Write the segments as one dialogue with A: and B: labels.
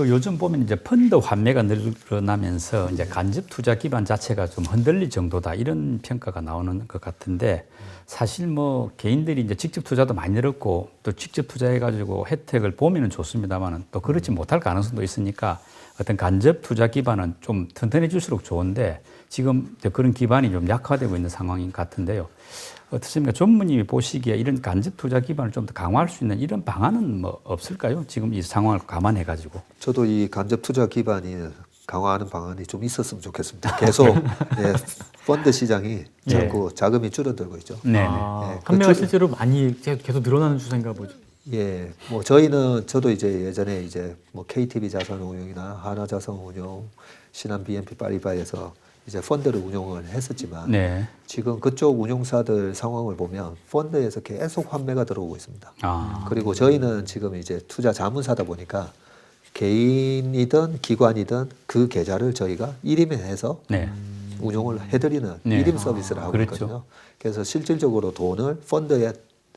A: 그 요즘 보면 이제 펀드 환매가 늘어나면서 이제 간접 투자 기반 자체가 좀 흔들릴 정도다 이런 평가가 나오는 것 같은데 사실 뭐 개인들이 이제 직접 투자도 많이 늘었고 또 직접 투자해 가지고 혜택을 보면은 좋습니다만은 또 그렇지 못할 가능성도 있으니까 어떤 간접 투자 기반은 좀 튼튼해질수록 좋은데 지금 그런 기반이 좀 약화되고 있는 상황인 것 같은데요. 어떻습니까? 전무님이 보시기에 이런 간접 투자 기반을 좀 더 강화할 수 있는 이런 방안은 뭐 없을까요? 지금 이 상황을 감안해 가지고.
B: 저도 이 간접 투자 기반이 강화하는 방안이 좀 있었으면 좋겠습니다. 계속 예, 펀드 시장이
A: 예.
B: 자꾸 자금이 줄어들고 있죠.
A: 네.
C: 아,
B: 네,
C: 판매가
B: 그쪽-
C: 실제로 많이 계속 계속 늘어나는 추세인가 보죠.
B: 예, 뭐 저희는 저도 이제 예전에 이제 뭐 KTB 자산운용이나 하나자산운용, 신한 BNP 파리바에서 이제 펀드를 운용을 했었지만
A: 네.
B: 지금 그쪽 운용사들 상황을 보면 펀드에서 계속 환매가 들어오고 있습니다.
A: 아.
B: 그리고 저희는 지금 이제 투자 자문사다 보니까 개인이든 기관이든 그 계좌를 저희가 일임해서
A: 네.
B: 운용을 해드리는
A: 네.
B: 일임 서비스를 하고
A: 그렇죠.
B: 있거든요. 그래서 실질적으로 돈을 펀드에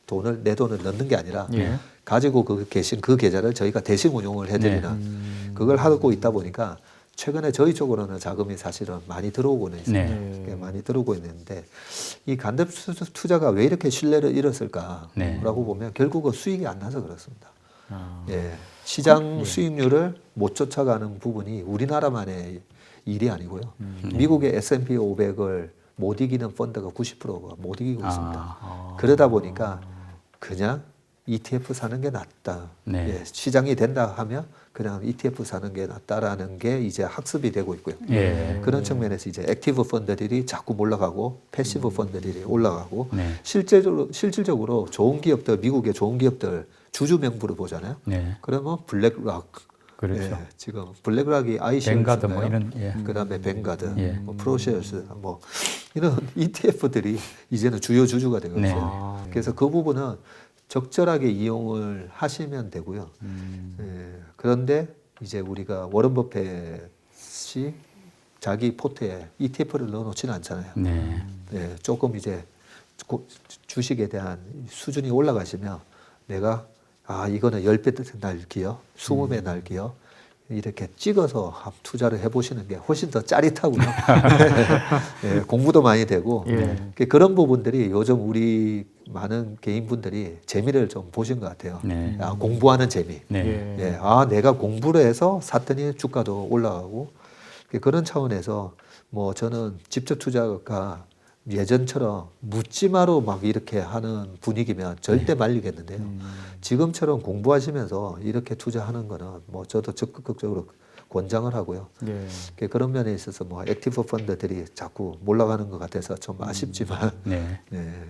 B: 돈을 내 돈을 넣는 게 아니라
C: 예.
B: 가지고 그 계신 그 계좌를 저희가 대신 운용을 해드리는
A: 네.
C: 음.
B: 그걸 하고 있다 보니까 최근에 저희 쪽으로는 자금이 사실은 많이 들어오고는 있습니다.
A: 네.
B: 꽤 많이 들어오고 있는데 이 간접 투- 투자가 왜 이렇게 신뢰를 잃었을까라고
A: 네.
B: 보면 결국은 수익이 안 나서 그렇습니다.
C: 아.
B: 예, 시장 수익률을 못 쫓아가는 부분이 우리나라만의 일이 아니고요. 미국의 S&P 500을 못 이기는 펀드가 90%가 못 이기고 있습니다.
A: 아.
B: 그러다 보니까 그냥 ETF 사는 게 낫다.
A: 네.
B: 예, 시장이 된다 하면 그냥 ETF 사는 게 낫다라는 게 이제 학습이 되고 있고요.
A: 예.
B: 그런 측면에서 이제 액티브 펀드들이 자꾸 올라가고 패시브 펀드들이 올라가고
A: 네.
B: 실제적으로 실질적으로 좋은 기업들 미국의 좋은 기업들 주주 명부를 보잖아요.
A: 네.
B: 그러면 블랙락
A: 그렇죠.
B: 예, 지금 블랙락이
A: 뱅가드 뭐? 이런 예.
B: 그다음에 뱅가드,
A: 예.
B: 뭐 프로쉐어스 뭐 이런 ETF들이 이제는 주요 주주가 되고
A: 네.
B: 있어요.
C: 아.
B: 그래서 그 부분은 적절하게 이용을 하시면 되고요.
C: 음.
B: 예, 그런데 이제 우리가 워런 버펫이 자기 포트에 ETF를 넣어놓지는 않잖아요.
A: 네.
B: 예, 조금 이제 고- 주식에 대한 수준이 올라가시면 내가 아 이거는 10배 날 기업, 20배 날 기업 이렇게 찍어서 합- 투자를 해보시는 게 훨씬 더 짜릿하고요. 예, 공부도 많이 되고
C: 예.
B: 그- 그런 부분들이 요즘 우리 많은 개인분들이 재미를 좀 보신 것 같아요.
A: 네.
B: 아, 공부하는 재미.
A: 네.
B: 예, 아 내가 공부를 해서 샀더니 주가도 올라가고 그- 그런 차원에서 뭐 저는 직접 투자가 예전처럼 묻지마로 막 이렇게 하는 분위기면 절대 말리겠는데요. 지금처럼 공부하시면서 이렇게 투자하는 거는 뭐 저도 적극적으로 권장을 하고요.
C: 예.
B: 그 그런 면에 있어서 뭐 액티브 펀드들이 자꾸 몰라가는 것 같아서 좀 아쉽지만
A: 네.
B: 네,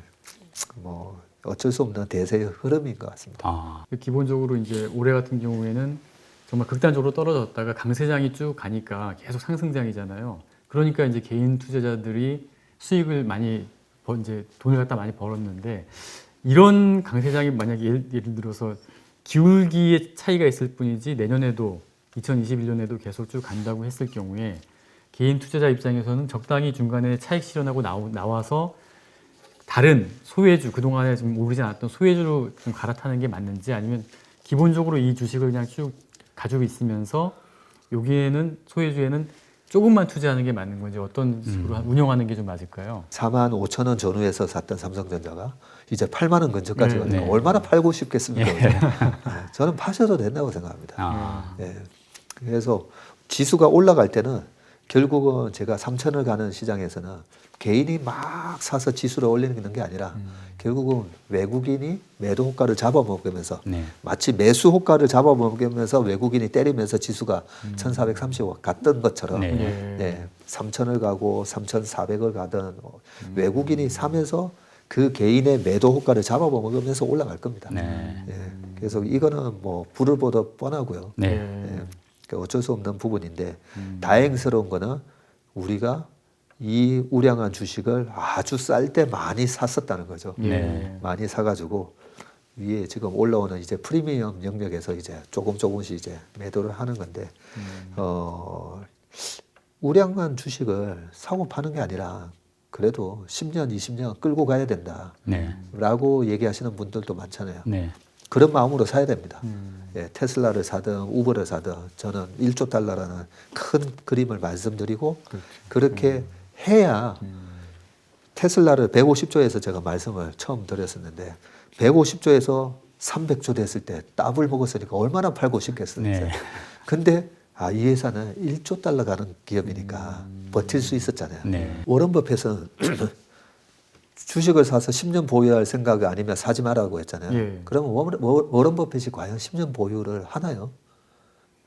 B: 뭐 어쩔 수 없는 대세의 흐름인 것 같습니다.
A: 아.
C: 기본적으로 이제 올해 같은 경우에는 정말 극단적으로 떨어졌다가 강세장이 쭉 가니까 계속 상승장이잖아요. 그러니까 이제 개인 투자자들이 수익을 많이 버, 이제 돈을 갖다 많이 벌었는데 이런 강세장이 만약에 예를, 예를 들어서 기울기의 차이가 있을 뿐이지 내년에도 2021년에도 계속 쭉 간다고 했을 경우에 개인 투자자 입장에서는 적당히 중간에 차익 실현하고 나오, 나와서 다른 소외주 그동안에 좀 오르지 않았던 소외주로 좀 갈아타는 게 맞는지 아니면 기본적으로 이 주식을 그냥 쭉 가지고 있으면서 여기에는 소외주에는 조금만 투자하는 게 맞는 건지 어떤 식으로 운영하는 게 좀 맞을까요?
B: 4만 5천 원 전후에서 샀던 삼성전자가 이제 8만 원 근처까지
C: 네,
B: 가니까
A: 네.
B: 얼마나 팔고 싶겠습니까? 그죠? 네, 저는 파셔도 된다고 생각합니다.
A: 아.
B: 예. 그래서 지수가 올라갈 때는 결국은 제가 3천을 가는 시장에서는 개인이 막 사서 지수를 올리는 게 아니라 결국은 외국인이 매도 호가를 잡아먹으면서
A: 네.
B: 마치 매수 호가를 잡아먹으면서 외국인이 때리면서 지수가 1430원 갔던 것처럼
A: 네.
C: 예.
B: 네, 3천을 가고 3,400을 가든 어, 외국인이 사면서 그 개인의 매도 호가를 잡아먹으면서 올라갈 겁니다.
A: 네.
B: 예, 그래서 이거는 뭐 불을 보듯 뻔하고요.
A: 네.
C: 예.
B: 예, 그 어쩔 수 없는 부분인데 다행스러운 거는 우리가 이 우량한 주식을 아주 쌀 때 많이 샀었다는 거죠.
A: 네.
B: 많이 사가지고 위에 지금 올라오는 이제 프리미엄 영역에서 이제 조금 조금씩 이제 매도를 하는 건데 어 우량한 주식을 사고 파는 게 아니라 그래도 10년, 20년 끌고 가야 된다라고
A: 네.
B: 얘기하시는 분들도 많잖아요.
A: 네.
B: 그런 마음으로 사야 됩니다.
C: 음.
B: 예, 테슬라를 사든 우버를 사든 저는 1조 달러라는 큰 그림을 말씀드리고
C: 그렇죠.
B: 그렇게 해야
C: 음.
B: 테슬라를 150조에서 제가 말씀을 처음 드렸었는데 150조에서 300조 됐을 때 더블 먹었으니까 얼마나 팔고 싶겠어요.
A: 네.
B: 근데 아, 이 회사는 1조 달러 가는 기업이니까 버틸 수 있었잖아요.
A: 네.
B: 워런 버핏은 주식을 사서 10년 보유할 생각 아니면 사지 말라고 했잖아요.
C: 예.
B: 그러면 워런, 워- 워런 버핏이 과연 10년 보유를 하나요?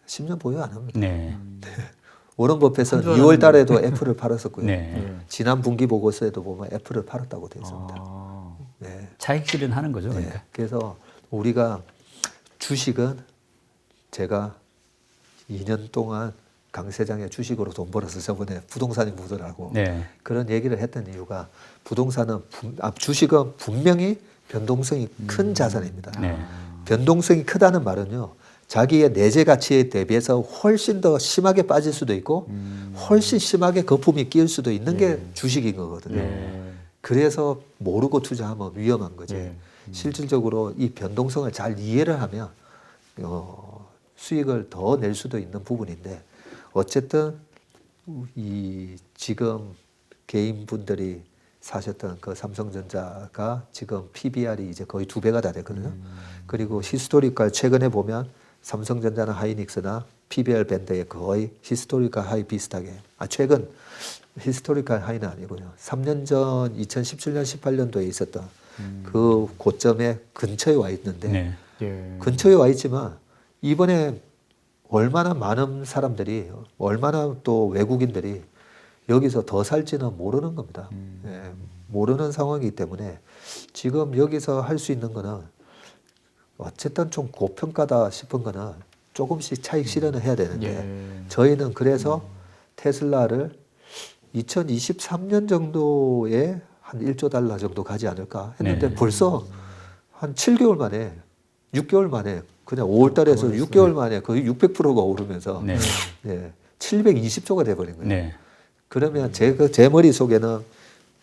B: 10년 보유 안 합니다.
A: 네.
B: 워런 버핏은
C: 한줄
B: 2월 달에도 애플을 팔았었고요.
A: 네.
C: 예.
B: 지난 분기 보고서에도 보면 애플을 팔았다고 되어 있습니다.
C: 아.
B: 네.
A: 차익 실현하는 거죠.
B: 네.
A: 그러니까.
B: 그래서 우리가 주식은 제가 2년 동안 강세장의 주식으로 돈 벌어서 저번에 부동산이 묻으라고
A: 네.
B: 그런 얘기를 했던 이유가 부동산은 분- 아, 주식은 분명히 변동성이 큰 자산입니다.
A: 네.
B: 변동성이 크다는 말은요. 자기의 내재 가치에 대비해서 훨씬 더 심하게 빠질 수도 있고 훨씬 심하게 거품이 끼일 수도 있는 게 주식인 거거든요.
C: 예.
B: 그래서 모르고 투자하면 위험한 거죠.
C: 예.
B: 실질적으로 이 변동성을 잘 이해를 하면 어, 수익을 더 낼 수도 있는 부분인데 어쨌든 이 지금 개인분들이 사셨던 그 삼성전자가 지금 PBR이 이제 거의 두 배가 다 됐거든요. 그리고 히스토리컬 최근에 보면 삼성전자나 하이닉스나 PBR 밴드에 거의 히스토리컬 하이 비슷하게 아 최근 히스토리컬 하이는 아니고요. 3년 전 2017년 18년도에 있었던 그 고점에 근처에 와 있는데
A: 네.
C: 예.
B: 근처에 와 있지만 이번에 얼마나 많은 사람들이 얼마나 또 외국인들이 여기서 더 살지는 모르는 겁니다. 예, 모르는 상황이기 때문에 지금 여기서 할 수 있는 거는 어쨌든 좀 고평가다 싶은 거는 조금씩 차익 실현을 해야 되는데
C: 예.
B: 저희는 그래서 테슬라를 2023년 정도에 한 1조 달러 정도 가지 않을까 했는데
A: 네.
B: 벌써 한 7개월 만에 6개월 만에 그냥 5월 달에서 6개월 만에 거의 600%가 오르면서
A: 네.
B: 예, 720조가 돼 버린 거예요.
A: 네.
B: 그러면 제, 그- 제 머릿속에는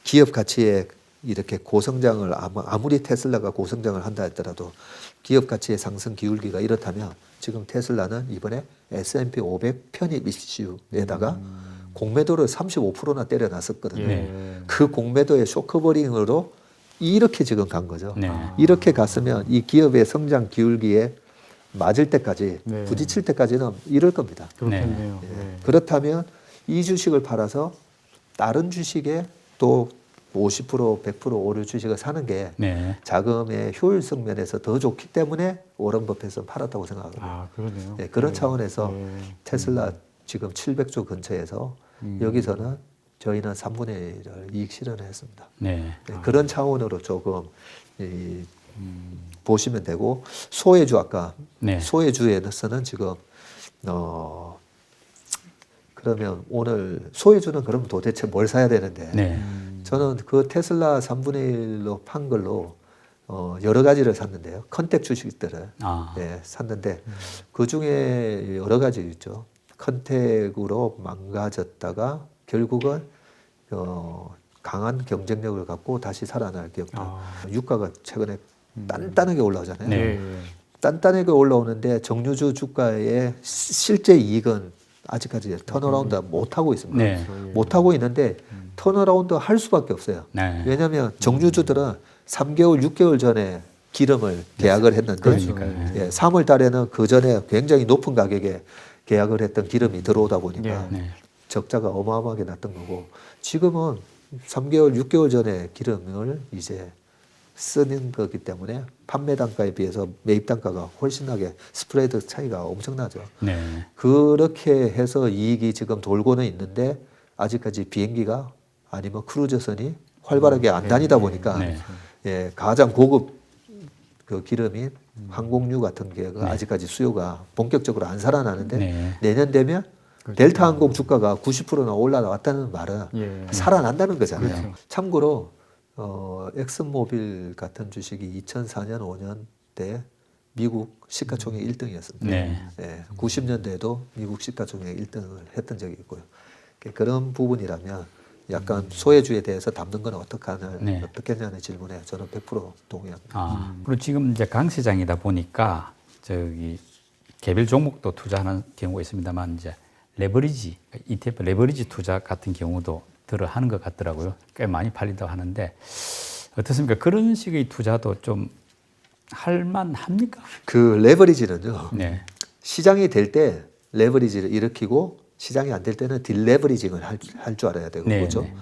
B: 기업 가치에 이렇게 고성장을 아무- 아무리 테슬라가 고성장을 한다 했더라도 기업 가치의 상승 기울기가 이렇다면 지금 테슬라는 이번에 S&P 500 편입 이슈에다가 공매도를 35%나 때려놨었거든요.
C: 예.
B: 그 공매도의 쇼크버링으로 이렇게 지금 간 거죠.
A: 네.
B: 이렇게 갔으면 이 기업의 성장 기울기에 맞을 때까지
C: 네.
B: 부딪힐 때까지는 이럴 겁니다.
C: 그렇겠네요.
B: 예.
C: 예.
B: 그렇다면 이 주식을 팔아서 다른 주식에 또 50% 100% 오를 주식을 사는 게
A: 네.
B: 자금의 효율성 면에서 더 좋기 때문에 워런 버핏은 팔았다고 생각합니다.
C: 아, 그러네요.
B: 예, 그런
C: 예.
B: 차원에서
C: 예.
B: 테슬라 지금 700조 근처에서
C: 음.
B: 여기서는 저희는 3분의 1을 이익 실현을 했습니다.
A: 네.
B: 네, 그런 차원으로 조금 이, 보시면 되고 소외주 아까
A: 네.
B: 소외주에서는 지금 어 그러면 오늘 소외주는 그럼 도대체 뭘 사야 되는데
A: 네.
B: 저는 그 테슬라 3분의 1로 판 걸로 어 여러 가지를 샀는데요. 컨택 주식들을
A: 아.
B: 예, 샀는데 그 중에 여러 가지 있죠. 컨택으로 망가졌다가 결국은 어, 강한 경쟁력을 갖고 다시 살아날 기업들.
C: 아.
B: 유가가 최근에 단단하게 올라오잖아요.
A: 네.
B: 단단하게 올라오는데 정유주 주가의 시- 실제 이익은 아직까지 턴어라운드 못 하고 있습니다.
A: 네.
B: 못 하고 있는데 턴어라운드 할 수밖에 없어요.
A: 네.
B: 왜냐하면 정유주들은 3개월, 6개월 전에 기름을 계약을 했는데
A: 그러니까요.
B: 예, 3월 달에는 그 전에 굉장히 높은 가격에 계약을 했던 기름이 들어오다 보니까
C: 예.
A: 네.
B: 적자가 어마어마하게 났던 거고 지금은 3개월, 6개월 전에 기름을 이제 쓰는 거기 때문에 판매 단가에 비해서 매입 단가가 훨씬 나게 스프레드 차이가 엄청나죠.
A: 네.
B: 그렇게 해서 이익이 지금 돌고는 있는데 아직까지 비행기가 아니면 크루즈선이 활발하게 안 다니다 보니까
A: 네.
B: 예, 가장 고급 그 기름인 항공유 같은 게그 아직까지 수요가 본격적으로 안 살아나는데
A: 네.
B: 내년 되면 델타 항공 주가가 90%나 올라왔다는 말은
C: 예.
B: 살아난다는 거잖아요.
C: 그렇죠.
B: 참고로 어, 엑슨모빌 같은 주식이 2004년 5년 때 미국 시가총액 1등이었습니다.
A: 네.
B: 예, 90년대에도 미국 시가총액 1등을 했던 적이 있고요. 그런 부분이라면 약간 소외주에 대해서 담는 건 어떡하냐,
A: 네.
B: 어떻겠냐는 질문에 저는 100% 동의합니다.
A: 아, 그리고 지금 이제 강세장이다 보니까 저기 개별 종목도 투자하는 경우가 있습니다만 이제 레버리지 ETF 레버리지 투자 같은 경우도 들어 하는 것 같더라고요. 꽤 많이 팔린다고 하는데 어떻습니까? 그런 식의 투자도 좀 할만 합니까?
B: 그 레버리지는요.
A: 네,
B: 시장이 될 때 레버리지를 일으키고 시장이 안 될 때는 딜레버리징을 할 줄 알아야 되고
A: 네,
B: 그죠?
A: 네.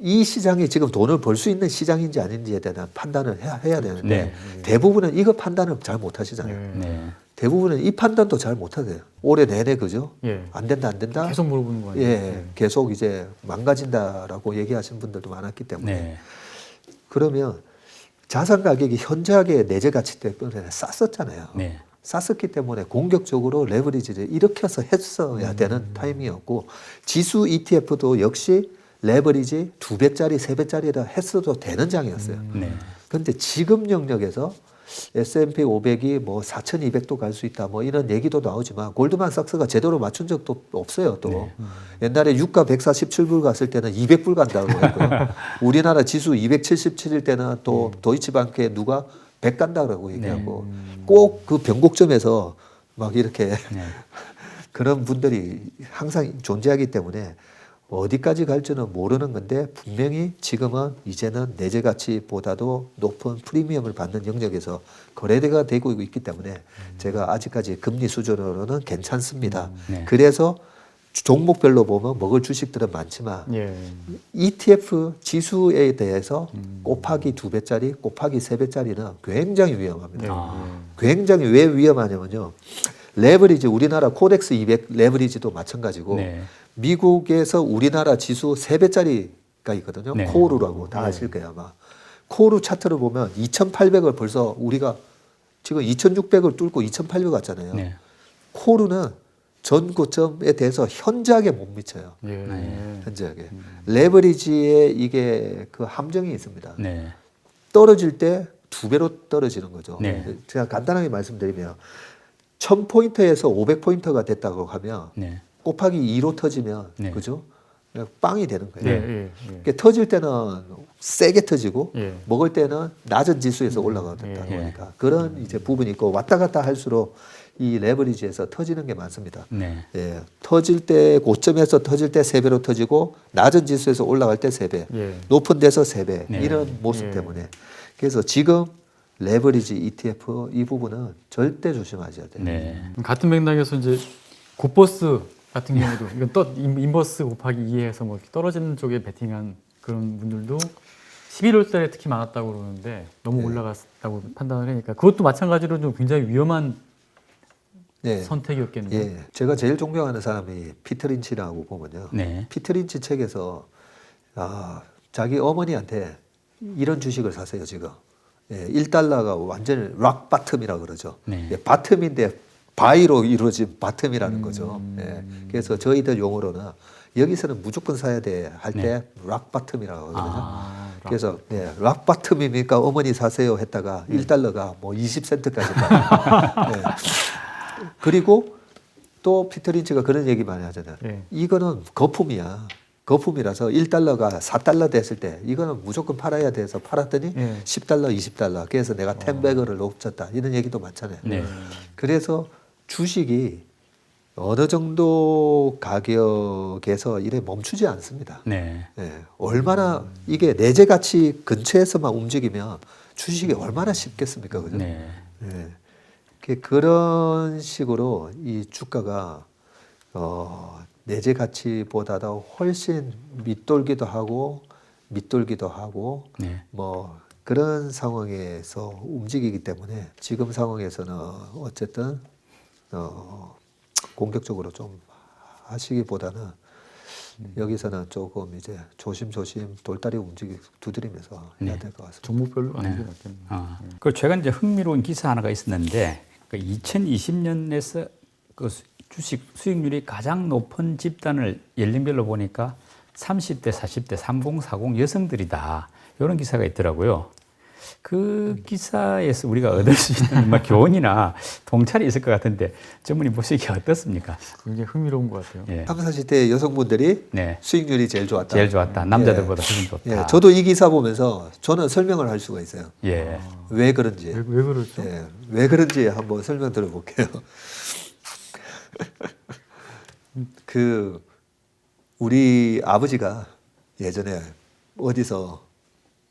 B: 이 시장이 지금 돈을 벌 수 있는 시장인지 아닌지에 대한 판단을 해야, 해야 되는데
A: 네.
B: 대부분은 이거 판단을 잘 못하시잖아요.
C: 예.
A: 네,
B: 대부분은 이 판단도 잘 못하세요. 올해 내내 그죠?
C: 예.
B: 안 된다 안 된다.
C: 계속 물어보는 거 아니에요?
B: 예, 계속 이제 망가진다라고 얘기하시는 분들도 많았기 때문에
A: 네,
B: 그러면 자산 가격이 현저하게 내재 가치 때문에 쌌었잖아요.
A: 네,
B: 쌌었기 때문에 공격적으로 레버리지를 일으켜서 했어야 되는 타이밍이었고 지수 ETF도 역시 레버리지 두 배짜리 세 배짜리라 했어도 되는 장이었어요.
A: 네,
B: 그런데 지금 영역에서 S&P 500이 뭐 4,200도 갈 수 있다 뭐 이런 얘기도 나오지만 골드만삭스가 제대로 맞춘 적도 없어요 또. 옛날에 유가 147불 갔을 때는 200불 간다고 했고요. 우리나라 지수 277일 때는 또 도이치방크에 누가 100 간다고 얘기하고 꼭그 변곡점에서 막 이렇게
A: 네.
B: 그런 분들이 항상 존재하기 때문에 어디까지 갈지는 모르는 건데 분명히 지금은 이제는 내재 가치보다도 높은 프리미엄을 받는 영역에서 거래대가 되고 있기 때문에 제가 아직까지 금리 수준으로는 괜찮습니다.
A: 네.
B: 그래서 종목별로 보면 먹을 주식들은 많지만
C: 예.
B: ETF 지수에 대해서 곱하기 두 배짜리, 곱하기 세 배짜리는 굉장히 위험합니다.
C: 네.
A: 아.
B: 굉장히 왜 위험하냐면요. 레버리지 우리나라 코덱스 200 레버리지도 마찬가지고
A: 네.
B: 미국에서 우리나라 지수 세배짜리가 있거든요.
A: 네.
B: 코오루라고 다 아실 거예요, 아마. 코오루 차트를 보면 2,800을 벌써 우리가 지금 2,600을 뚫고 2,800 갔잖아요.
A: 네.
B: 코오루는 전 고점에 대해서 현저하게 못 미쳐요.
C: 예.
A: 네.
B: 현저하게. 레버리지에 이게 그 함정이 있습니다.
A: 네,
B: 떨어질 때 두 배로 떨어지는 거죠.
A: 네.
B: 제가 간단하게 말씀드리면 1000포인트에서 500포인트가 됐다고 하면
A: 네,
B: 곱하기 2로 터지면
A: 네.
B: 그죠? 빵이 되는 거예요.
C: 예. 예. 예.
B: 그러니까 터질 때는 세게 터지고
C: 예.
B: 먹을 때는 낮은 지수에서 올라가다
C: 예.
B: 보니까 그런 이제 부분이 있고 왔다 갔다 할수록 이 레버리지에서 터지는 게 많습니다.
A: 네,
B: 예, 터질 때 고점에서 터질 때 세 배로 터지고 낮은 지수에서 올라갈 때 세 배,
C: 예.
B: 높은 데서 세배
A: 네.
B: 이런 모습
C: 예.
B: 때문에 그래서 지금 레버리지 ETF 이 부분은 절대 조심하셔야 돼요.
A: 네,
C: 같은 맥락에서 이제 고버스 같은 경우도 이건 또 인- 인버스 곱하기 2해서 뭐 이렇게 떨어지는 쪽에 베팅한 그런 분들도 11월 달에 특히 많았다고 그러는데 너무
B: 네.
C: 올라갔다고 판단을 하니까 그것도 마찬가지로 좀 굉장히 위험한
B: 네.
C: 선택이었겠는데.
B: 예, 제가 제일 존경하는 사람이 피터 린치라고 보면요.
A: 네,
B: 피터 린치 책에서 아, 자기 어머니한테 이런 주식을 사세요 지금. 예, 1달러가 완전 락 바텀이라 그러죠.
A: 네.
B: 예, 바텀인데 바이로 이루어진
C: 음.
B: 바텀이라는 거죠. 예, 그래서 저희들 용어로는 여기서는 무조건 사야 돼 할 때락 바텀이라고 하거든요.
C: 아, 락.
B: 그래서 네, 락 바텀이니까 어머니 사세요 했다가
C: 네.
B: 1달러가 뭐 20센트까지 가요. 네. 그리고 또 피터 린치가 그런 얘기 많이 하잖아요.
C: 예.
B: 이거는 거품이야. 거품이라서 1달러가 4달러 됐을 때 이거는 무조건 팔아야 돼서 팔았더니
C: 예.
B: 10달러, 20달러. 그래서 내가 텐베거를 놓쳤다. 이런 얘기도 많잖아요.
A: 네,
B: 그래서 주식이 어느 정도 가격에서 이래 멈추지 않습니다.
A: 네,
B: 예, 얼마나 이게 내재 가치 근처에서만 움직이면 주식이 얼마나 쉽겠습니까, 그죠?
A: 네,
B: 예. 그- 그런 식으로 이 주가가 어, 내재 가치보다도 훨씬 밑돌기도 하고 밑돌기도 하고
A: 네.
B: 뭐 그런 상황에서 움직이기 때문에 지금 상황에서는 어쨌든 어, 공격적으로 좀 하시기보다는 여기서는 조금 이제 조심조심 돌다리 움직이 두드리면서 해야
A: 네.
B: 될것 같습니다.
C: 종목별로
A: 네. 아, 그 최근 이제 흥미로운 기사 하나가 있었는데 그 2020년에서 그 수- 주식 수익률이 가장 높은 집단을 연령별로 보니까 30대, 40대, 30, 40 여성들이다. 이런 기사가 있더라고요. 그 기사에서 우리가 얻을 수 있는 뭐 교훈이나 통찰이 있을 것 같은데 전문의 보시기에 어떻습니까?
C: 굉장히 흥미로운 것 같아요.
A: 예.
B: 30, 40대 여성분들이
A: 네.
B: 수익률이 제일 좋았다.
A: 제일 좋았다. 남자들보다 훨씬 좋다.
B: 예, 저도 이 기사 보면서 저는 설명을 할 수가 있어요.
A: 예.
B: 왜 그런지.
C: 왜, 왜 그렇죠?
B: 예, 왜 그런지 한번 설명 들어볼게요. 그 우리 아버지가 예전에 어디서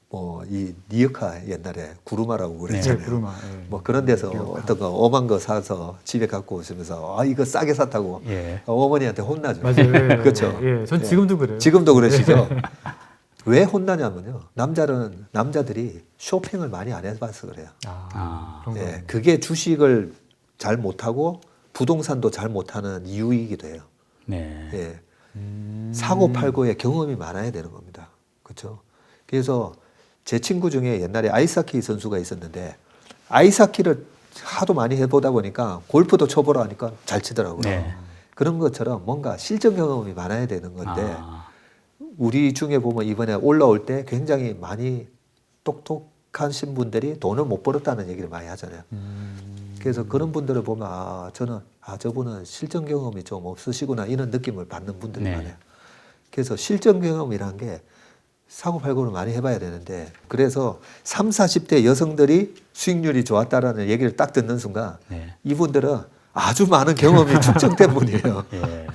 B: 뭐이 니어카 옛날에 구루마라고
C: 네,
B: 그랬잖아요.
C: 구루마. 예.
B: 뭐 그런 데서 어떤 거 엄한 거 사서 집에 갖고 오시면서 아 이거 싸게 샀다고
A: 예.
B: 어머니한테 혼나죠.
C: 맞아요.
B: 그렇죠.
C: 예, 전 지금도 그래요.
B: 지금도 그러시죠. 왜 혼나냐면요. 남자는 남자들이 쇼핑을 많이 안 해봐서 그래요.
C: 아,
A: 아.
C: 그런 거.
B: 예, 그게 주식을 잘 못하고 부동산도 잘 못하는 이유이기도 해요.
A: 네.
B: 예,
C: 음.
B: 사고 팔고의 경험이 많아야 되는 겁니다. 그렇죠? 그래서 제 친구 중에 옛날에 아이스하키 선수가 있었는데 아이스하키를 하도 많이 해보다 보니까 골프도 쳐보라 하니까 잘 치더라고요.
A: 네.
B: 그런 것처럼 뭔가 실전 경험이 많아야 되는 건데
A: 아.
B: 우리 중에 보면 이번에 올라올 때 굉장히 많이 똑똑하신 분들이 돈을 못 벌었다는 얘기를 많이 하잖아요.
C: 음.
B: 그래서 그런 분들을 보면 아 저는 아 저분은 실전 경험이 좀 없으시구나 이런 느낌을 받는 분들이
A: 네.
B: 많아요. 그래서 실전 경험이란 게 사고 팔고를 많이 해봐야 되는데 그래서 3, 40대 여성들이 수익률이 좋았다라는 얘기를 딱 듣는 순간
A: 네.
B: 이분들은 아주 많은 경험이 축적된 분이에요.
A: 예.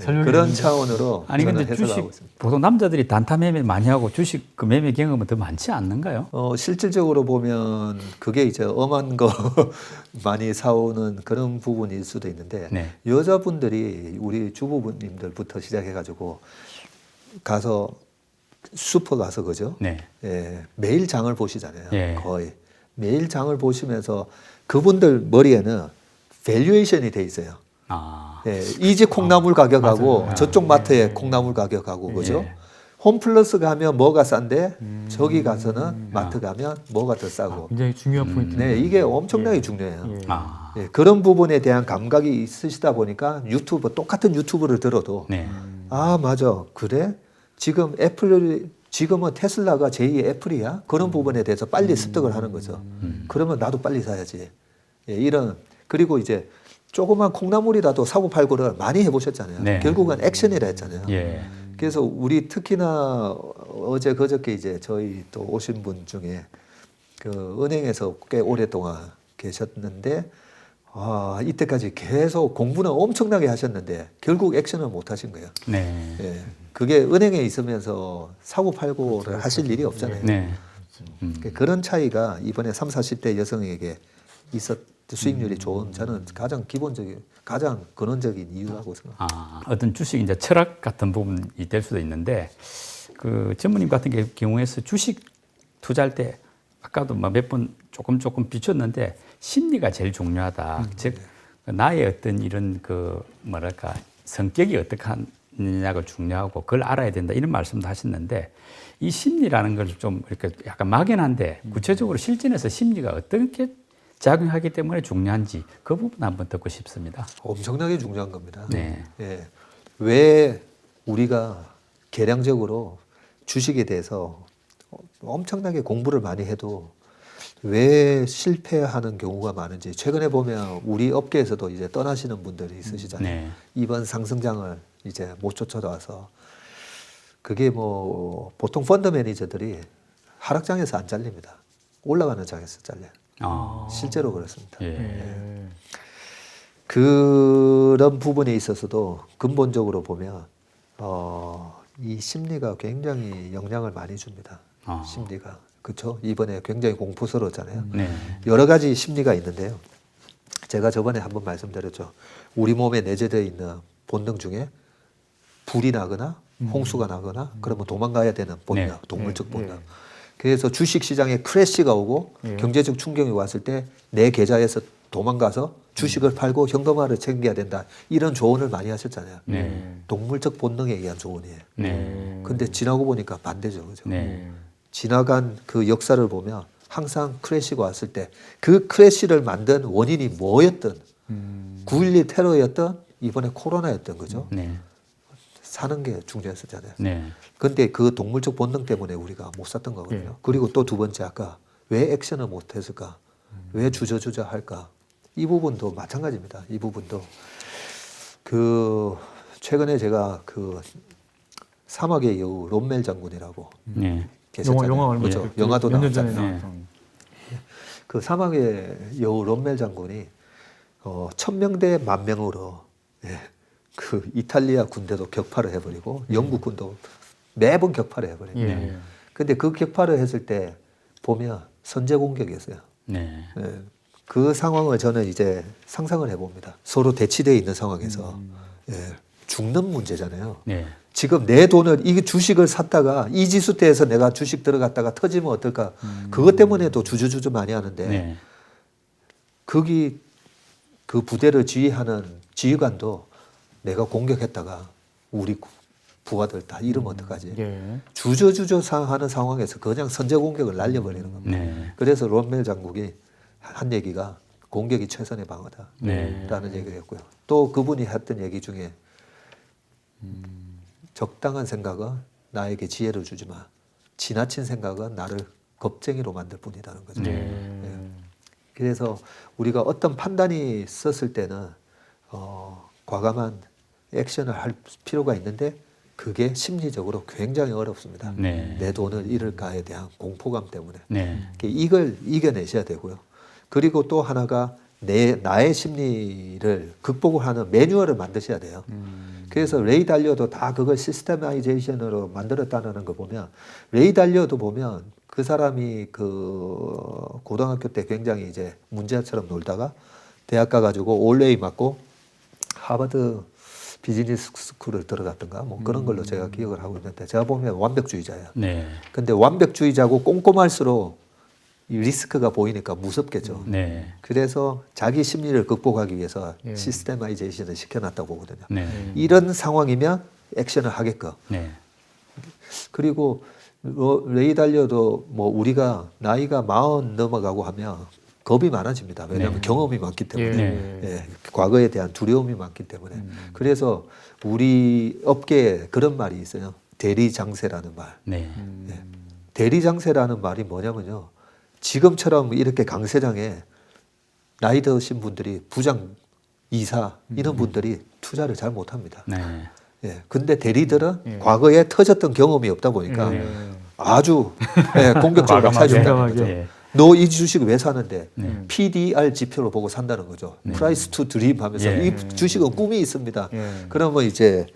B: 예,
C: 설명이
B: 그런
C: 있는데.
B: 차원으로
A: 아니 근데 주식. 보통 남자들이 단타 매매 많이 하고 주식 그 매매 경험은 더 많지 않는가요?
B: 어, 실질적으로 보면 그게 이제 엄한 거 많이 사오는 그런 부분일 수도 있는데
A: 네.
B: 여자분들이 우리 주부님들부터 시작해가지고 가서 슈퍼 가서 그죠?
A: 네.
B: 예, 매일 장을 보시잖아요.
A: 예.
B: 거의 매일 장을 보시면서 그분들 머리에는 밸류에이션이 돼 있어요.
A: 아.
B: 예, 이집 콩나물 가격하고
C: 맞아요.
B: 저쪽
C: 예,
B: 마트의
C: 예,
B: 콩나물 가격하고 그죠?
A: 예.
B: 홈플러스 가면 뭐가 싼데
C: 음.
B: 저기 가서는 마트 가면 뭐가 더
C: 아,
B: 싸고
C: 굉장히 중요한 포인트.
B: 네 이게 엄청나게 중요해요.
C: 예.
A: 아.
B: 예, 그런 부분에 대한 감각이 있으시다 보니까 유튜브 똑같은 유튜브를 들어도
A: 네.
B: 아 맞아 그래 지금 애플 지금은 테슬라가 제2의 애플이야 그런 부분에 대해서 빨리 습득을 하는 거죠. 그러면 나도 빨리 사야지. 예, 이런 그리고 이제 조그만 콩나물이라도 사고 팔고를 많이 해보셨잖아요.
A: 네.
B: 결국은 액션이라 했잖아요.
A: 예.
B: 그래서 우리 특히나 어제 그저께 이제 저희 또 오신 분 중에 그 은행에서 꽤 오랫동안 계셨는데 아 이때까지 계속 공부는 엄청나게 하셨는데 결국 액션을 못 하신 거예요.
A: 네.
B: 예. 그게 은행에 있으면서 사고 팔고를 하실 일이 없잖아요.
A: 네. 음.
B: 그 그런 차이가 이번에 3, 40대 여성에게 있었 수익률이 좋은 저는 가장 기본적인 가장 근원적인 이유라고 생각합니다.
A: 아, 어떤 주식 이제 철학 같은 부분이 될 수도 있는데 그 전무님 같은 게- 경우에서 주식 투자할 때 아까도 뭐몇번 조금 조금 비췄는데 심리가 제일 중요하다. 즉 나의 어떤 이런 그 뭐랄까 성격이 어떻게 하느냐가 중요하고 그걸 알아야 된다 이런 말씀도 하셨는데 이 심리라는 걸 좀 이렇게 약간 막연한데 구체적으로 실전에서 심리가 어떻게 작용하기 때문에 중요한지 그 부분 한번 듣고 싶습니다.
B: 엄청나게 중요한 겁니다.
A: 네.
B: 예. 왜 우리가 계량적으로 주식에 대해서 엄청나게 공부를 많이 해도 왜 실패하는 경우가 많은지 최근에 보면 우리 업계에서도 이제 떠나시는 분들이 있으시잖아요.
A: 네.
B: 이번 상승장을 이제 못 쫓아와서 그게 뭐 보통 펀드 매니저들이 하락장에서 안 잘립니다. 올라가는 장에서 잘려요.
A: 아,
B: 실제로 그렇습니다.
A: 예.
C: 예.
B: 그런 부분에 있어서도 근본적으로 보면 어, 이 심리가 굉장히 영향을 많이 줍니다.
A: 아.
B: 심리가 그렇죠. 이번에 굉장히 공포스러웠잖아요.
A: 네.
B: 여러 가지 심리가 있는데요. 제가 저번에 한번 말씀드렸죠. 우리 몸에 내재되어 있는 본능 중에 불이 나거나 홍수가 나거나 그러면 도망가야 되는 본능,
A: 네.
B: 동물적
C: 네,
B: 본능.
C: 네.
B: 그래서 주식 시장에 크래시가 오고
C: 예.
B: 경제적 충격이 왔을 때 내 계좌에서 도망가서 주식을 팔고 현금화를 챙겨야 된다. 이런 조언을 많이 하셨잖아요.
A: 네.
B: 동물적 본능에 의한 조언이에요.
A: 네.
B: 근데 지나고 보니까 반대죠. 그죠?
A: 네.
B: 지나간 그 역사를 보면 항상 크래시가 왔을 때 그 크래시를 만든 원인이 뭐였든
C: 음.
B: 9.11 테러였던 이번에 코로나였던 거죠.
A: 네.
B: 사는 게 중요했었잖아요.
A: 네.
B: 근데 그 동물적 본능 때문에 우리가 못 샀던 거거든요.
C: 예.
B: 그리고 또 두 번째 아까 왜 액션을 못 했을까? 왜 주저주저 할까? 이 부분도 마찬가지입니다. 이 부분도 그 최근에 제가 그 사막의 여우 롬멜 장군이라고
A: 네.
C: 영화
B: 계셨잖아요.
C: 영화 얼마
B: 그렇죠.
C: 전에
B: 영화도 나왔잖아요.
C: 나왔던.
B: 그 사막의 여우 롬멜 장군이 어, 천 명대 만 명으로 예, 그 이탈리아 군대도 격파를 해버리고 영국 군도 매번 격파를 해버려요.
C: 예.
A: 네.
B: 근데 그 격파를 했을 때 보면 선제 공격이었어요.
A: 네.
B: 예, 그 상황을 저는 이제 상상을 해봅니다. 서로 대치되어 있는 상황에서 예, 죽는 문제잖아요.
A: 네.
B: 지금 내 돈을 이 주식을 샀다가 이 지수대에서 내가 주식 들어갔다가 터지면 어떨까? 그것 때문에도 주저주저 많이 하는데
A: 네.
B: 거기 그 부대를 지휘하는 지휘관도 내가 공격했다가 우리 구- 부하들 다 잃으면 어떡하지?
C: 예.
B: 주저주저 사- 하는 상황에서 그냥 선제 공격을 날려버리는 겁니다.
A: 네.
B: 그래서 롬멜 장국이 한 얘기가 공격이 최선의 방어다.
A: 네.
B: 라는 얘기를 했고요. 또 그분이 했던 얘기 중에 적당한 생각은 나에게 지혜를 주지만 지나친 생각은 나를 겁쟁이로 만들 뿐이라는 거죠.
C: 네.
B: 그래서 우리가 어떤 판단이 썼을 때는 어, 과감한 액션을 할 필요가 있는데 그게 심리적으로 굉장히 어렵습니다.
A: 네.
B: 내 돈을 잃을까에 대한 공포감 때문에
A: 네.
B: 이걸 이겨내셔야 되고요. 그리고 또 하나가 내 나의 심리를 극복을 하는 매뉴얼을 만드셔야 돼요.
C: 음.
B: 그래서 레이 달리오도 다 그걸 시스테마이제이션으로 만들었다는 거 보면 레이 달리오도 보면 그 사람이 그 고등학교 때 굉장히 이제 문제아처럼 놀다가 대학 가가지고 올레이 맞고 하버드 비즈니스 스쿨을 들어갔던가 뭐 그런 걸로 제가 기억을 하고 있는데 제가 보면 완벽주의자예요.
A: 네.
B: 근데 완벽주의자고 꼼꼼할수록 이 리스크가 보이니까 무섭겠죠.
A: 네.
B: 그래서 자기 심리를 극복하기 위해서
C: 예.
B: 시스테마이제이션을 시켜놨다고 보거든요.
A: 네.
B: 이런 상황이면 액션을 하게끔.
A: 네.
B: 그리고 로- 레이 달려도 뭐 우리가 나이가 마흔 넘어가고 하면 겁이 많아집니다. 왜냐하면
A: 네.
B: 경험이 많기 때문에.
C: 예.
B: 예, 과거에 대한 두려움이 많기 때문에.
C: 음.
B: 그래서 우리 업계에 그런 말이 있어요. 대리 장세라는 말.
A: 네.
C: 음.
B: 예. 대리 장세라는 말이 뭐냐면요. 지금처럼 이렇게 강세장에 나이 드신 분들이 부장, 이사 이런 분들이 투자를 잘 못합니다.
A: 네.
B: 예. 근데 대리들은
C: 예.
B: 과거에 터졌던 경험이 없다 보니까
C: 예.
B: 아주 예, 공격적으로. 사준다는. 거죠.
A: 예.
B: 너 이 주식 왜 사는데
A: 네.
B: PDR 지표로 보고 산다는 거죠. 프라이스 투 드림 하면서
A: 예.
B: 이 주식은 꿈이 있습니다.
C: 예.
B: 그러면 이제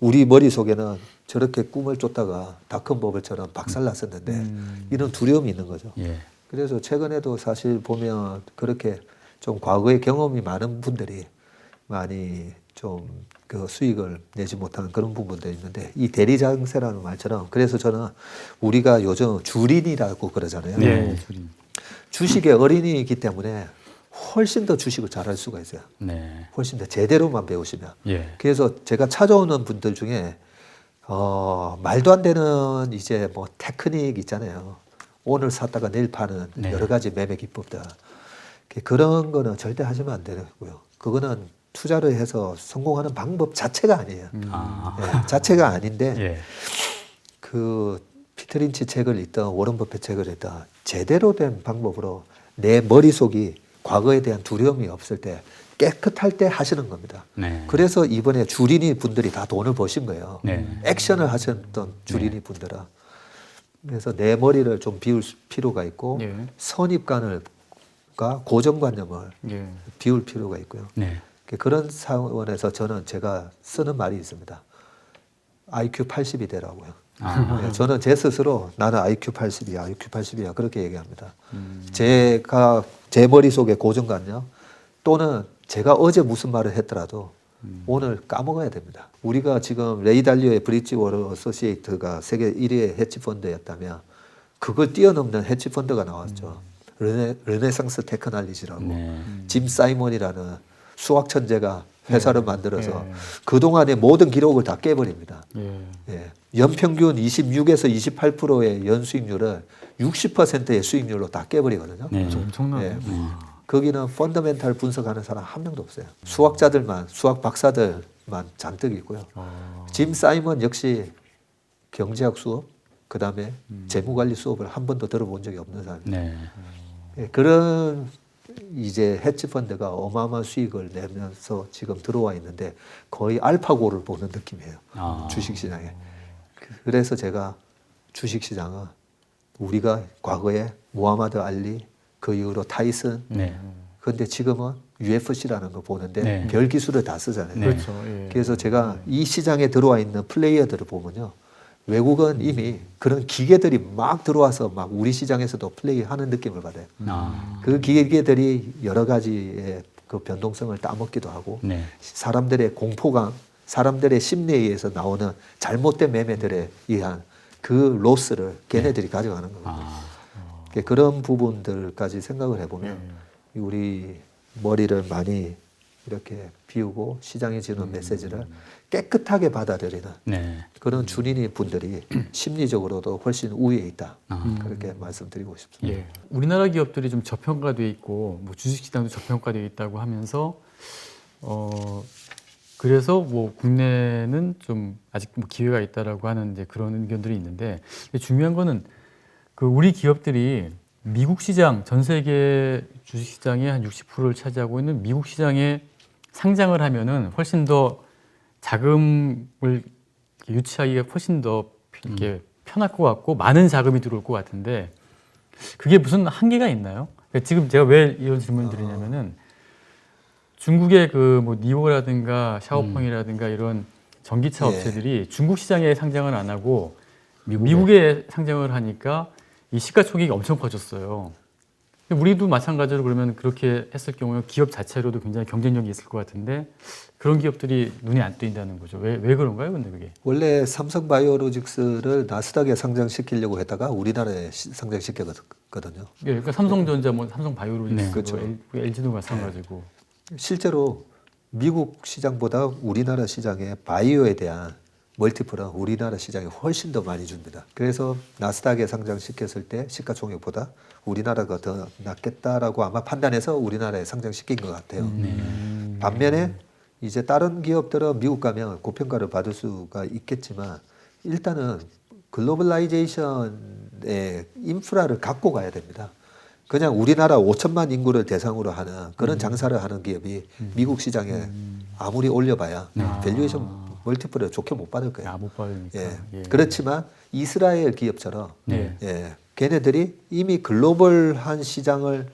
B: 우리 머릿속에는 저렇게 꿈을 쫓다가 닷컴 버블처럼 박살났었는데
C: 음.
B: 이런 두려움이 있는 거죠.
A: 예.
B: 그래서 최근에도 사실 보면 그렇게 좀 과거에 경험이 많은 분들이 많이 좀 그 수익을 내지 못하는 그런 부분도 있는데 이 대리 장세라는 말처럼 그래서 저는 우리가 요즘 주린이라고 그러잖아요.
A: 네.
C: 줄임.
B: 주식의 어린이이기 때문에 훨씬 더 주식을 잘할 수가 있어요.
A: 네.
B: 훨씬 더 제대로만 배우시면.
A: 예.
B: 그래서 제가 찾아오는 분들 중에 어, 말도 안 되는 이제 뭐 테크닉 있잖아요. 오늘 샀다가 내일 파는
A: 네.
B: 여러 가지 매매 기법들. 그- 그런 거는 절대 하시면 안 되고요. 그거는 투자를 해서 성공하는 방법 자체가 아니에요.
A: 아.
B: 예, 자체가 아닌데
A: 예.
B: 그 피터린치 책을 읽던 워런 버핏 책을 읽던 제대로 된 방법으로 내 머릿속이 과거에 대한 두려움이 없을 때 깨끗할 때 하시는 겁니다.
A: 네.
B: 그래서 이번에 주린이 분들이 다 돈을 버신 거예요.
A: 네.
B: 액션을 하셨던 주린이 분들은. 그래서 내 머리를 좀 비울 수- 필요가 있고
C: 예.
B: 선입관을 과 고정관념을
C: 예.
B: 비울 필요가 있고요.
A: 네.
B: 그런 차원에서 저는 제가 쓰는 말이 있습니다. IQ 80이 되라고요.
A: 아.
B: 네, 저는 제 스스로 나는 IQ 80이야, IQ 80이야 그렇게 얘기합니다.
C: 음.
B: 제가 제 머릿속에 고정관념 또는 제가 어제 무슨 말을 했더라도
C: 음.
B: 오늘 까먹어야 됩니다. 우리가 지금 레이 달리오의 브릿지워터 어소시에이트가 세계 1위의 헤지 펀드였다면 그걸 뛰어넘는 헤지 펀드가 나왔죠. 르네, 르네상스 테크놀리지라고
A: 네.
B: 짐 사이먼이라는 수학 천재가 회사를 만들어서
C: 예.
B: 그동안의 모든 기록을 다 깨버립니다.
C: 예.
B: 예. 연평균 26에서 28%의 연수익률을 60%의 수익률로 다 깨버리거든요.
A: 네.
C: 엄청나네.
B: 예. 거기는 펀더멘탈 분석하는 사람 한 명도 없어요. 수학자들만 수학 박사들만 잔뜩 있고요.
C: 어.
B: 짐 사이먼 역시 경제학 수업 그 다음에 재무관리 수업을 한 번도 들어본 적이 없는 사람이에요.
A: 네.
B: 예, 그런 이제 헤지 펀드가 어마어마한 수익을 내면서 지금 들어와 있는데 거의 알파고를 보는 느낌이에요.
A: 아.
B: 주식 시장에. 그래서 제가 주식 시장은 우리가 과거에 무하마드 알리 그 이후로 타이슨
A: 네.
B: 근데 지금은 UFC라는 거 보는데
A: 네.
B: 별 기술을 다 쓰잖아요.
A: 네.
C: 그렇죠. 예.
B: 그래서 제가 이 시장에 들어와 있는 플레이어들을 보면요. 외국은 이미 그런 기계들이 막 들어와서 막 우리 시장에서도 플레이하는 느낌을 받아요.
A: 아.
B: 그 기계들이 여러 가지의 그 변동성을 따먹기도 하고
A: 네.
B: 사람들의 공포감, 사람들의 심리에 의해서 나오는 잘못된 매매들에 의한 그 로스를 걔네들이 가져가는 거거든요.
A: 아.
B: 그러니까 그런 부분들까지 생각을 해보면 우리 머리를 많이 이렇게 비우고 시장에 주는 메시지를 깨끗하게 받아들이는
A: 네.
B: 그런 준인이 분들이 심리적으로도 훨씬 우위에 있다.
A: 아.
B: 그렇게 말씀드리고 싶습니다.
C: 예. 우리나라 기업들이 좀 저평가돼 있고 뭐 주식시장도 저평가돼 있다고 하면서 어 그래서 뭐 국내는 좀 아직 뭐 기회가 있다라고 하는 이제 그런 의견들이 있는데 중요한 거는 그 우리 기업들이 미국 시장 전 세계 주식 시장의 한 60%를 차지하고 있는 미국 시장에 상장을 하면은 훨씬 더 자금을 유치하기가 훨씬 더 이렇게 편할 것 같고 많은 자금이 들어올 것 같은데 그게 무슨 한계가 있나요? 그러니까 지금 제가 왜 이런 질문을 드리냐면은 중국의 그 뭐 니오라든가 샤오펑이라든가 이런 전기차
B: 예.
C: 업체들이 중국 시장에 상장을 안 하고 미국에 상장을 하니까 이 시가총액이 엄청 커졌어요. 우리도 마찬가지로 그러면 그렇게 했을 경우에 기업 자체로도 굉장히 경쟁력이 있을 것 같은데 그런 기업들이 눈에 안 띄인다는 거죠. 왜, 왜 그런가요, 근데 그게?
B: 원래 삼성 바이오로직스를 나스닥에 상장시키려고 했다가 우리나라에 시- 상장시켰거든요.
C: 예, 그러니까 삼성전자, 뭐 삼성 바이오로직스,
A: 네.
B: 그렇죠.
C: 뭐 LG도 마찬가지고.
B: 실제로 미국 시장보다 우리나라 시장의 바이오에 대한 멀티플은 우리나라 시장에 훨씬 더 많이 줍니다. 그래서 나스닥에 상장시켰을 때 시가총액보다 우리나라가 더 낫겠다라고 아마 판단해서 우리나라에 상장시킨 것 같아요.
C: 음.
B: 반면에 이제 다른 기업들은 미국 가면 고평가를 받을 수가 있겠지만 일단은 글로벌라이제이션의 인프라를 갖고 가야 됩니다. 그냥 우리나라 5천만 인구를 대상으로 하는 그런 장사를 하는 기업이 미국 시장에 아무리 올려봐야 밸류에이션 멀티플을 좋게 못 받을 거예요.
C: 야, 못 받으니까.
B: 예.
C: 예.
B: 그렇지만 이스라엘 기업처럼
A: 네.
B: 예. 걔네들이 이미 글로벌한 시장을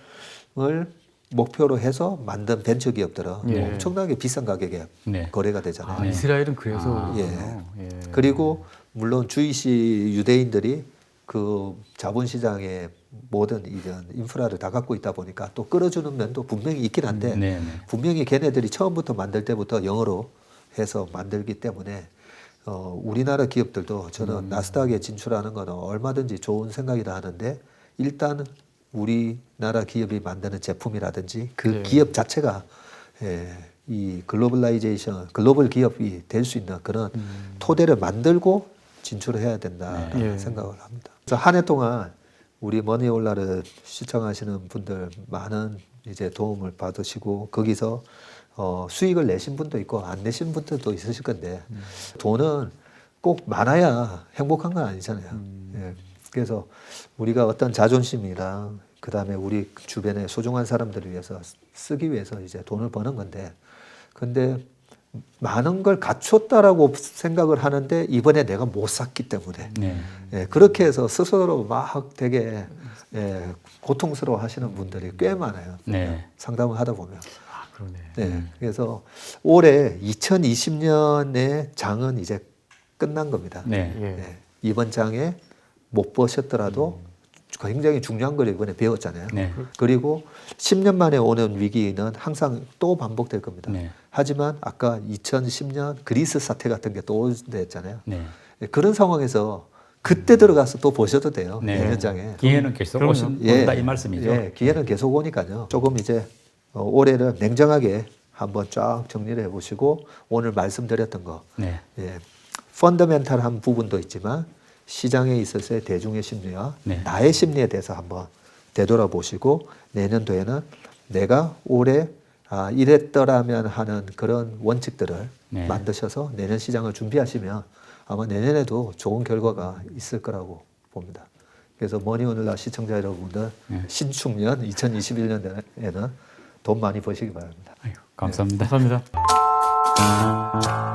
B: 을 목표로 해서 만든 벤처 기업들은
C: 예.
B: 엄청나게 비싼 가격에
A: 네.
B: 거래가 되잖아요.
C: 아, 이스라엘은 그래서
A: 아.
C: 그렇군요. 예.
B: 그리고 물론 주이시 유대인들이 그 자본시장의 모든 이런 인프라를 다 갖고 있다 보니까 또 끌어주는 면도 분명히 있긴 한데
A: 네, 네.
B: 분명히 걔네들이 처음부터 만들 때부터 영어로 해서 만들기 때문에 어, 우리나라 기업들도 저는 나스닥에 진출하는 거는 얼마든지 좋은 생각이라 하는데 일단 우리나라 기업이 만드는 제품이라든지 그
C: 예.
B: 기업 자체가 예, 이 글로벌라이제이션 글로벌 기업이 될 수 있는 그런 토대를 만들고 진출을 해야 된다라는
C: 네. 예.
B: 생각을 합니다. 그래서 한해 동안 우리 머니올라를 시청하시는 분들 많은 이제 도움을 받으시고 거기서 어, 수익을 내신 분도 있고 안 내신 분들도 있으실 건데 돈은 꼭 많아야 행복한 건 아니잖아요. 예. 그래서 우리가 어떤 자존심이랑 그 다음에 우리 주변의 소중한 사람들을 위해서 쓰기 위해서 이제 돈을 버는 건데 근데 많은 걸 갖췄다라고 생각을 하는데 이번에 내가 못 샀기 때문에
A: 네.
B: 예, 그렇게 해서 스스로 막 되게 예, 고통스러워 하시는 분들이 꽤 많아요.
A: 네.
B: 상담을 하다 보면.
C: 아, 그러네.
B: 네. 그래서 올해 2020년의 장은 이제 끝난 겁니다.
A: 네.
C: 예.
B: 예, 이번 장에 못 보셨더라도 굉장히 중요한 걸 이번에 배웠잖아요.
A: 네.
B: 그리고 10년 만에 오는 위기는 항상 또 반복될 겁니다.
A: 네.
B: 하지만 아까 2010년 그리스 사태 같은 게또 됐잖아요.
A: 네.
B: 예, 그런 상황에서 그때 들어가서 또 보셔도 돼요.
A: 네.
B: 내년장에.
A: 기회는 계속. 오신,
B: 예.
A: 온다 이 말씀이죠.
B: 예, 기회는 계속 오니까요. 조금 이제 어, 올해는 냉정하게 한번 쫙 정리를 해보시고 오늘 말씀드렸던 거,
A: 네.
B: 예, 펀더멘탈한 부분도 있지만 시장에 있어서의 대중의 심리와
A: 네.
B: 나의 심리에 대해서 한번 되돌아보시고 내년도에는 내가 올해 아, 이랬더라면 하는 그런 원칙들을
A: 네.
B: 만드셔서 내년 시장을 준비하시면 아마 내년에도 좋은 결과가 있을 거라고 봅니다. 그래서 머니 오늘날 시청자 여러분들
A: 네.
B: 신축년 2021년에는 돈 많이 버시기 바랍니다.
A: 아유, 감사합니다.
C: 감사합니다.